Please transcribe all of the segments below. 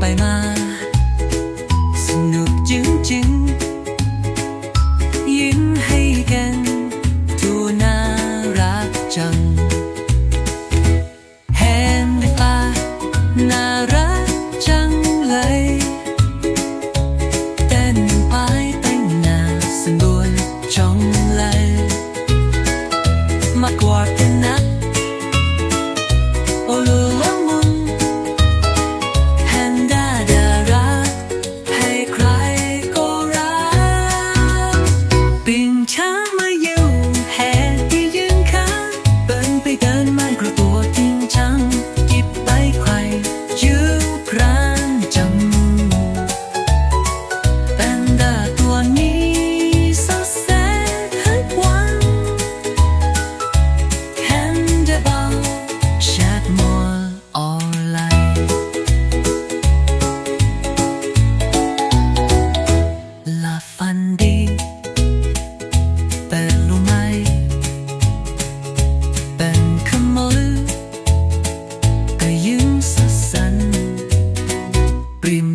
ไปมา สนุกจริงจริงยิ้มให้กันดูน่ารักจังแฮมนป่าน่ารักจังเลยเต้นไปเต้นหาสมบูจังเลยมากกว่าเป็นนักโอ้ลู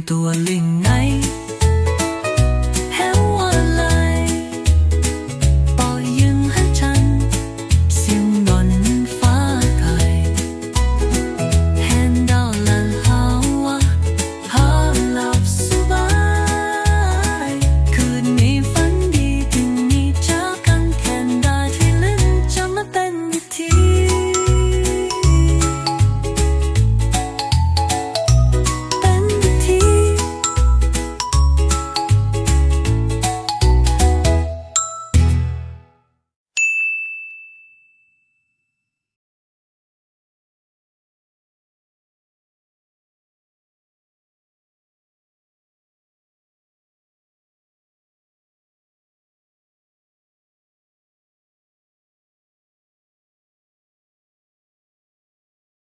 读万里。